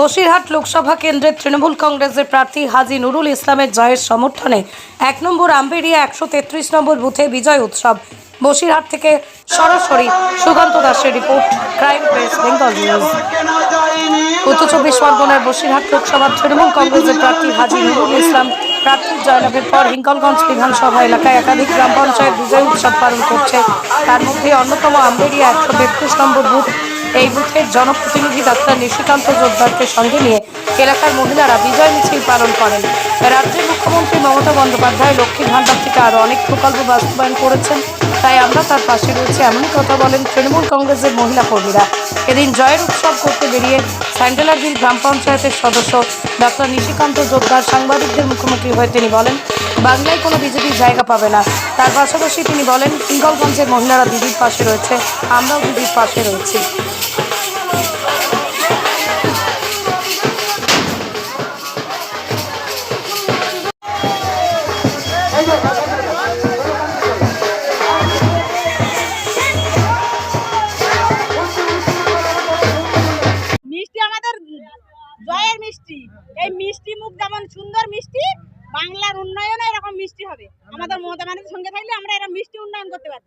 বসিরহাট লোকসভা কেন্দ্রের তৃণমূল কংগ্রেসের প্রার্থী হাজি নুরুল ইসলামের জয়ের সমর্থনে এক নম্বর আম্বেরিয়া একশো তেত্রিশ নম্বর বুথে বিজয় উৎসব। বসিরহাট থেকে সরাসরি সুকান্ত দাসের report, crime press, Bengal news. উত্তর চব্বিশ পরগনার বসিরহাট লোকসভার তৃণমূল কংগ্রেসের প্রার্থী হাজি নুরুল ইসলাম প্রার্থীর জয়লাভের পর হিঙ্গলগঞ্জ বিধানসভা এলাকায় একাধিক গ্রাম পঞ্চায়েত বিজয় উৎসব পালন করছে। তার মধ্যে অন্যতম আম্বেরিয়া একশো তেত্রিশ নম্বর বুথ এই বুথের জনপ্রতিনিধি ডাক্তার নিশিকান্ত জোরদারকে সঙ্গে নিয়ে এলাকার মহিলারা বিজয় মিছিল পালন করেন। রাজ্যের মুখ্যমন্ত্রী মমতা বন্দ্যোপাধ্যায় লক্ষ্মী ভান্ডার থেকে আরও অনেক প্রকল্প বাস্তবায়ন করেছেন। তাই আমরা তার পাশে রয়েছে, এমনই কথা বলেন তৃণমূল কংগ্রেসের মহিলা কর্মীরা। এদিন জয়ের উৎসব করতে বেরিয়ে স্যান্ডেলারবিল গ্রাম পঞ্চায়েতের সদস্য ডক্টর নিশিকান্ত জোরদার সাংবাদিকদের মুখোমুখি হয়ে তিনি বলেন, বাংলায় কোনো বিজেপির জায়গা পাবে না। তার পাশাপাশি তিনি বলেন, হিঙ্গলগঞ্জের মহিলারা দিদির পাশে রয়েছে, আমরাও দিদির পাশে রয়েছি। মিষ্টি আমাদের জয়ের মিষ্টি। এই মিষ্টি মুখ যেমন সুন্দর মিষ্টি, বাংলার উন্নয়নে এরকম মিষ্টি হবে। আমাদের মমতা সঙ্গে থাকলে আমরা এরকম মিষ্টি উন্নয়ন করতে পারব।